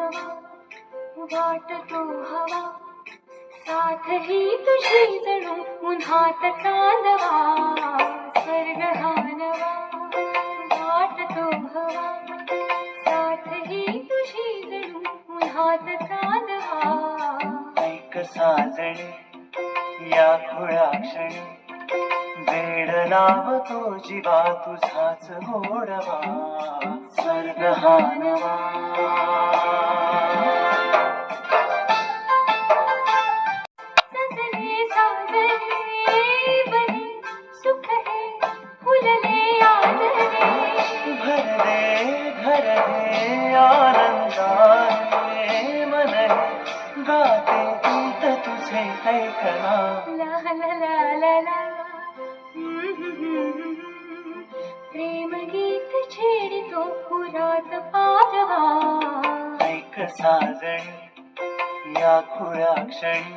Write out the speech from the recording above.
नवा वाटतो हवा. साथ ही तुझी जणू उन्हात चांदवा स्वर्ग हा नवा वाटतो हवा साथ ही तुझी जणू उन्हात चांदवा. ऐक साजणी या खुळा क्षणी. वेड लावतो जीवा तुझाच गोडवा. स्वर्ग हा नवा गाते गीत तुझे ऐकना ला ला ला ला ला प्रेम गीत छेडितो पुरात पारवा। ऐक साजणी या खुळ्या क्षणी